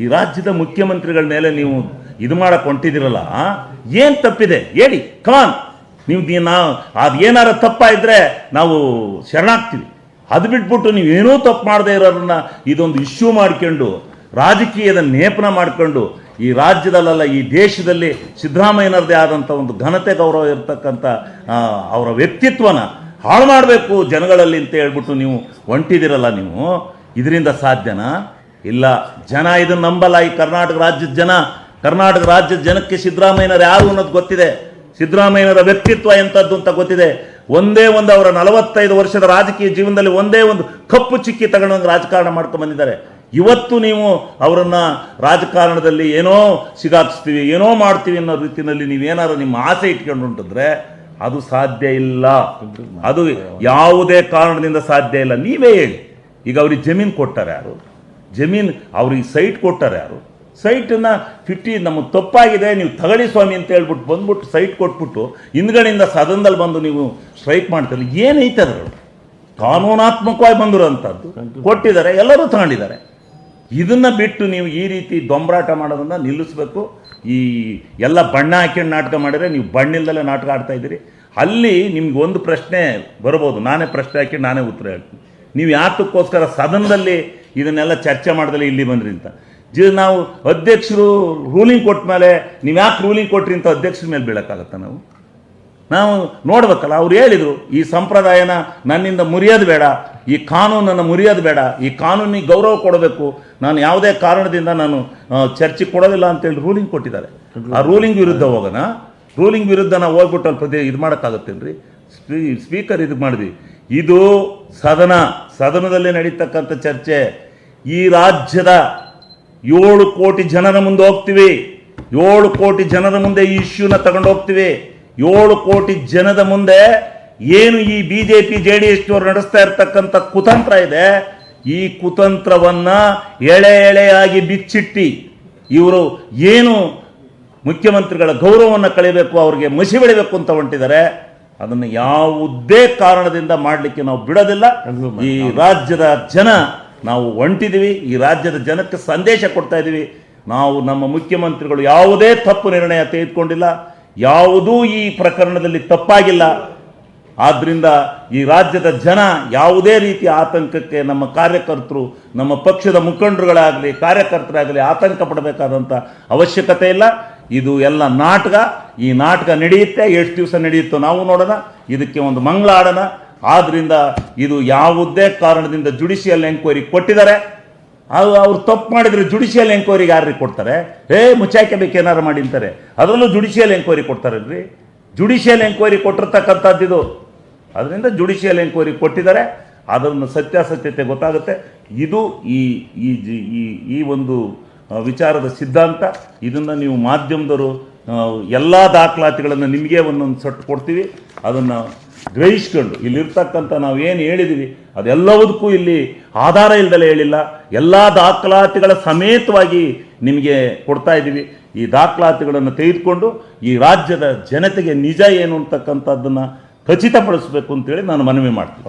ಈ ರಾಜ್ಯದ ಮುಖ್ಯಮಂತ್ರಿಗಳ ಮೇಲೆ ನೀವು ಇದು ಮಾಡಕ್ಕೆ ಹೊಂಟಿದಿರಲ್ಲ ಏನು ತಪ್ಪಿದೆ? ಹೇಳಿ ಕಮಾನ್ ನೀವು ನಾವು ಅದು ಏನಾರ ತಪ್ಪ ಇದ್ರೆ ನಾವು ಶರಣಾಗ್ತೀವಿ. ಅದು ಬಿಟ್ಬಿಟ್ಟು ನೀವು ಏನೂ ತಪ್ಪು ಮಾಡದೇ ಇರೋರನ್ನ ಇದೊಂದು ಇಶ್ಯೂ ಮಾಡ್ಕೊಂಡು, ರಾಜಕೀಯದ ನೇಪನ ಮಾಡ್ಕೊಂಡು, ಈ ರಾಜ್ಯದಲ್ಲೆಲ್ಲ ಈ ದೇಶದಲ್ಲಿ ಸಿದ್ದರಾಮಯ್ಯನರದೇ ಆದಂಥ ಒಂದು ಘನತೆ ಗೌರವ ಇರತಕ್ಕಂಥ ಅವರ ವ್ಯಕ್ತಿತ್ವನ ಹಾಳು ಮಾಡಬೇಕು ಜನಗಳಲ್ಲಿ ಅಂತ ಹೇಳ್ಬಿಟ್ಟು ನೀವು ಹೊಂಟಿದಿರಲ್ಲ ನೀವು. ಇದರಿಂದ ಸಾಧ್ಯನಾ? ಇಲ್ಲ, ಜನ ಇದನ್ನು ನಂಬಲ್ಲ. ಈ ಕರ್ನಾಟಕ ರಾಜ್ಯದ ಜನ, ಕರ್ನಾಟಕ ರಾಜ್ಯದ ಜನಕ್ಕೆ ಸಿದ್ದರಾಮಯ್ಯನವರು ಯಾರು ಅನ್ನೋದು ಗೊತ್ತಿದೆ. ಸಿದ್ದರಾಮಯ್ಯನವರ ವ್ಯಕ್ತಿತ್ವ ಎಂಥದ್ದು ಅಂತ ಗೊತ್ತಿದೆ. ಒಂದೇ ಒಂದು ಅವರ ನಲವತ್ತೈದು ವರ್ಷದ ರಾಜಕೀಯ ಜೀವನದಲ್ಲಿ ಒಂದೇ ಒಂದು ಕಪ್ಪು ಚಿಕ್ಕಿ ತಗೊಂಡಂಗೆ ರಾಜಕಾರಣ ಮಾಡ್ಕೊಂಡು ಬಂದಿದ್ದಾರೆ. ಇವತ್ತು ನೀವು ಅವರನ್ನು ರಾಜಕಾರಣದಲ್ಲಿ ಏನೋ ಸಿಗಾಕಿಸ್ತೀವಿ, ಏನೋ ಮಾಡ್ತೀವಿ ಅನ್ನೋ ರೀತಿಯಲ್ಲಿ ನೀವೇನಾದ್ರು ನಿಮ್ಮ ಆಸೆ ಇಟ್ಕೊಂಡು ಉಂಟಿದ್ರೆ ಅದು ಸಾಧ್ಯ ಇಲ್ಲ. ಅದು ಯಾವುದೇ ಕಾರಣದಿಂದ ಸಾಧ್ಯ ಇಲ್ಲ. ನೀವೇ ಹೇಳಿ. ಈಗ ಅವ್ರಿಗೆ ಜಮೀನು ಕೊಟ್ಟಾರೆ ಯಾರು? ಜಮೀನು ಅವ್ರಿಗೆ ಸೈಟ್ ಕೊಟ್ಟಾರೆ ಯಾರು? ಸೈಟನ್ನು ಫಿಫ್ಟಿ ನಮಗೆ ತಪ್ಪಾಗಿದೆ ನೀವು ತಗಳಿ ಸ್ವಾಮಿ ಅಂತ ಹೇಳ್ಬಿಟ್ಟು ಬಂದ್ಬಿಟ್ಟು ಸೈಟ್ ಕೊಟ್ಬಿಟ್ಟು ಹಿಂದ್ಗಡೆಯಿಂದ ಸದನದಲ್ಲಿ ಬಂದು ನೀವು ಸ್ಟ್ರೈಕ್ ಮಾಡ್ತಾರೆ ಏನೈತೆ ಅದರಲ್ಲಿ? ಕಾನೂನಾತ್ಮಕವಾಗಿ ಬಂದಿರೋಂಥದ್ದು ಕೊಟ್ಟಿದ್ದಾರೆ ಎಲ್ಲರೂ ತಗೊಂಡಿದ್ದಾರೆ. ಇದನ್ನು ಬಿಟ್ಟು ನೀವು ಈ ರೀತಿ ದೊಂಬರಾಟ ಮಾಡೋದನ್ನು ನಿಲ್ಲಿಸಬೇಕು. ಈ ಎಲ್ಲ ಬಣ್ಣ ಹಾಕೊಂಡು ನಾಟಕ ಮಾಡಿದರೆ ನೀವು ಬಣ್ಣಿಲ್ದಲೇ ನಾಟಕ ಆಡ್ತಾ ಇದ್ದೀರಿ. ಅಲ್ಲಿ ನಿಮ್ಗೆ ಒಂದು ಪ್ರಶ್ನೆ ಬರ್ಬೋದು. ನಾನೇ ಪ್ರಶ್ನೆ ಹಾಕಿ ನಾನೇ ಉತ್ತರ ಹೇಳ್ತೀನಿ. ನೀವು ಯಾತಕ್ಕೋಸ್ಕರ ಸದನದಲ್ಲಿ ಇದನ್ನೆಲ್ಲ ಚರ್ಚೆ ಮಾಡಿದಲ್ಲಿ ಇಲ್ಲಿ ಬಂದ್ರಿ ಅಂತ. ಜಿ ನಾವು ಅಧ್ಯಕ್ಷರು ರೂಲಿಂಗ್ ಕೊಟ್ಟ ಮೇಲೆ, ನೀವು ಯಾಕೆ ರೂಲಿಂಗ್ ಕೊಟ್ರಿ ಅಂತ ಅಧ್ಯಕ್ಷರ ಮೇಲೆ ಬೀಳೋಕ್ಕಾಗತ್ತ ನಾವು? ನಾವು ನೋಡ್ಬೇಕಲ್ಲ, ಅವ್ರು ಹೇಳಿದರು, ಈ ಸಂಪ್ರದಾಯನ ನನ್ನಿಂದ ಮುರಿಯೋದು ಬೇಡ, ಈ ಕಾನೂನನ್ನು ಮುರಿಯೋದು ಬೇಡ, ಈ ಕಾನೂನಿಗೆ ಗೌರವ ಕೊಡಬೇಕು. ನಾನು ಯಾವುದೇ ಕಾರಣದಿಂದ ನಾನು ಚರ್ಚೆ ಕೊಡೋದಿಲ್ಲ ಅಂತೇಳಿ ರೂಲಿಂಗ್ ಕೊಟ್ಟಿದ್ದಾರೆ. ಆ ರೂಲಿಂಗ್ ವಿರುದ್ಧ ಹೋಗೋಣ. ರೂಲಿಂಗ್ ವಿರುದ್ಧ ನಾವು ಹೋಗ್ಬಿಟ್ಟು ಅಲ್ಲಿ ಪ್ರತಿ ಇದು ಮಾಡೋಕ್ಕಾಗತ್ತೇನ್ರಿ? ಸ್ಪೀ ಸ್ಪೀಕರ್ ಇದು ಮಾಡಿದ್ವಿ. ಇದು ಸದನ, ಸದನದಲ್ಲಿ ನಡೀತಕ್ಕಂಥ ಚರ್ಚೆ. ಈ ರಾಜ್ಯದ ಏಳು ಕೋಟಿ ಜನರ ಮುಂದೆ ಹೋಗ್ತೀವಿ. ಏಳು ಕೋಟಿ ಜನರ ಮುಂದೆ ಈ ಇಶ್ಯೂನ ತಗೊಂಡು ಹೋಗ್ತೀವಿ. ಏಳು ಕೋಟಿ ಜನದ ಮುಂದೆ ಏನು ಈ B J P J D S ನಡೆಸ್ತಾ ಇರ್ತಕ್ಕಂಥ ಕುತಂತ್ರ ಇದೆ, ಈ ಕುತಂತ್ರವನ್ನು ಎಳೆ ಎಳೆಯಾಗಿ ಬಿಚ್ಚಿಟ್ಟಿ ಇವರು ಏನು ಮುಖ್ಯಮಂತ್ರಿಗಳ ಗೌರವವನ್ನು ಕಳಿಬೇಕು, ಅವರಿಗೆ ಮಸಿ ಬೆಳಿಬೇಕು ಅಂತ ಹೊಂಟಿದ್ದಾರೆ. ಅದನ್ನು ಯಾವುದೇ ಕಾರಣದಿಂದ ಮಾಡಲಿಕ್ಕೆ ನಾವು ಬಿಡೋದಿಲ್ಲ. ಈ ರಾಜ್ಯದ ಜನ ನಾವು ಹೊಂಟಿದ್ದೀವಿ ಈ ರಾಜ್ಯದ ಜನಕ್ಕೆ ಸಂದೇಶ ಕೊಡ್ತಾ ಇದ್ದೀವಿ ನಾವು ನಮ್ಮ ಮುಖ್ಯಮಂತ್ರಿಗಳು ಯಾವುದೇ ತಪ್ಪು ನಿರ್ಣಯ ತೆಗೆದುಕೊಂಡಿಲ್ಲ ಯಾವುದೂ ಈ ಪ್ರಕರಣದಲ್ಲಿ ತಪ್ಪಾಗಿಲ್ಲ. ಆದ್ರಿಂದ ಈ ರಾಜ್ಯದ ಜನ ಯಾವುದೇ ರೀತಿಯ ಆತಂಕಕ್ಕೆ ನಮ್ಮ ಕಾರ್ಯಕರ್ತರು ನಮ್ಮ ಪಕ್ಷದ ಮುಖಂಡರುಗಳಾಗಲಿ ಕಾರ್ಯಕರ್ತರಾಗಲಿ ಆತಂಕ ಪಡಬೇಕಾದಂಥ ಅವಶ್ಯಕತೆ ಇಲ್ಲ. ಇದು ಎಲ್ಲ ನಾಟಕ. ಈ ನಾಟಕ ನಡೆಯುತ್ತೆ, ಎಷ್ಟು ದಿವಸ ನಡೆಯುತ್ತೋ ನಾವು ನೋಡೋಣ. ಇದಕ್ಕೆ ಒಂದು ಮಂಗಳ ಆಡೋಣ. ಆದ್ರಿಂದ ಇದು ಯಾವುದೇ ಕಾರಣದಿಂದ ಜುಡಿಷಿಯಲ್ ಎಂಕ್ವೈರಿ ಕೊಟ್ಟಿದ್ದಾರೆ. ಅದು ಅವ್ರು ತಪ್ಪು ಮಾಡಿದ್ರೆ ಜುಡಿಷಿಯಲ್ ಎಂಕ್ವೈರಿಗೆ ಯಾರಿಗೆ ಕೊಡ್ತಾರೆ? ಏ ಮುಚ್ಚಾಕಬೇಕು ಏನಾರು ಮಾಡಿ ಅಂತಾರೆ. ಅದರಲ್ಲೂ ಜುಡಿಷಿಯಲ್ ಎಂಕ್ವೈರಿ ಕೊಡ್ತಾರಲ್ರಿ? ಜುಡಿಷಿಯಲ್ ಎಂಕ್ವೈರಿ ಕೊಟ್ಟಿರ್ತಕ್ಕಂಥದ್ದು ಇದು. ಅದರಿಂದ ಜುಡಿಷಿಯಲ್ ಎಂಕ್ವೈರಿ ಕೊಟ್ಟಿದ್ದಾರೆ. ಅದನ್ನು ಸತ್ಯಾಸತ್ಯತೆ ಗೊತ್ತಾಗುತ್ತೆ. ಇದು ಈ ಈ ಈ ಒಂದು ವಿಚಾರದ ಸಿದ್ಧಾಂತ. ಇದನ್ನು ನೀವು ಮಾಧ್ಯಮದವರು ಎಲ್ಲ ದಾಖಲಾತಿಗಳನ್ನು ನಿಮಗೆ ಒಂದೊಂದು ಸೊಟ್ಟು ಕೊಡ್ತೀವಿ. ಅದನ್ನು ಗ್ರಹಿಸ್ಕೊಂಡು, ಇಲ್ಲಿರ್ತಕ್ಕಂಥ ನಾವು ಏನು ಹೇಳಿದ್ದೀವಿ ಅದೆಲ್ಲವುದಕ್ಕೂ ಇಲ್ಲಿ ಆಧಾರ ಇಲ್ದಲೇ ಹೇಳಿಲ್ಲ. ಎಲ್ಲ ದಾಖಲಾತಿಗಳ ಸಮೇತವಾಗಿ ನಿಮಗೆ ಕೊಡ್ತಾ ಇದ್ದೀವಿ ಈ ದಾಖಲಾತಿಗಳನ್ನು ತೆಗೆದುಕೊಂಡು, ಈ ರಾಜ್ಯದ ಜನತೆಗೆ ನಿಜ ಏನು ಅಂತಕ್ಕಂಥದ್ದನ್ನು ಖಚಿತಪಡಿಸಬೇಕು ಅಂತೇಳಿ ನಾನು ಮನವಿ ಮಾಡ್ತೀನಿ.